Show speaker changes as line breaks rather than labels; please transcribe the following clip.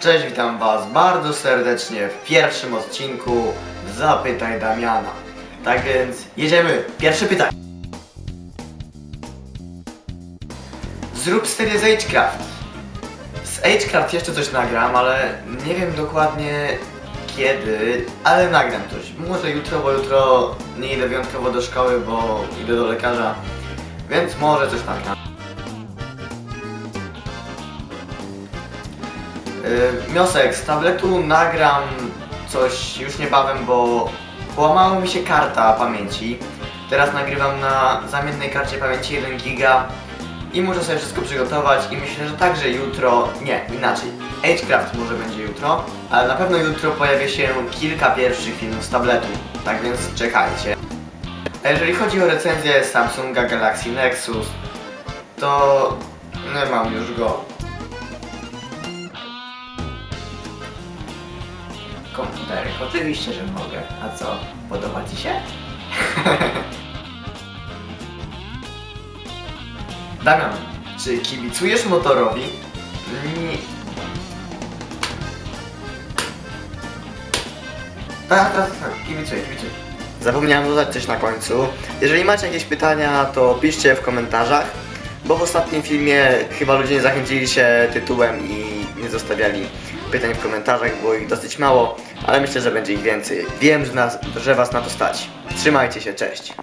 Cześć, witam Was bardzo serdecznie w pierwszym odcinku Zapytaj Damiana. Tak więc jedziemy. Pierwsze pytanie. Zrób serię z Agecraft. Z Agecraft jeszcze coś nagram, ale nie wiem dokładnie kiedy, ale nagram coś. Może jutro, bo jutro nie idę wyjątkowo do szkoły, bo idę do lekarza, więc może coś nagram. Yy, Miosek, z tabletu nagram coś już niebawem, bo połamała mi się karta pamięci. Teraz nagrywam na zamiennej karcie pamięci 1 giga i muszę sobie wszystko przygotować i myślę, że także jutro, nie, inaczej. Agecraft może będzie jutro, ale na pewno jutro pojawi się kilka pierwszych filmów z tabletu, tak więc czekajcie. A jeżeli chodzi o recenzję Samsunga Galaxy Nexus, to nie mam już go. Komputerek, oczywiście, że mogę. A co, podoba Ci się? Damian, czy kibicujesz motorowi? Nie. Tak, tak, tak, kibicuję, kibicuję. Zapomniałem dodać coś na końcu. Jeżeli macie jakieś pytania, to piszcie w komentarzach, bo w ostatnim filmie chyba ludzie nie zachęcili się tytułem i nie zostawiali pytań w komentarzach, było ich dosyć mało, ale myślę, że będzie ich więcej. Wiem, że, nas, że Was na to stać. Trzymajcie się, cześć.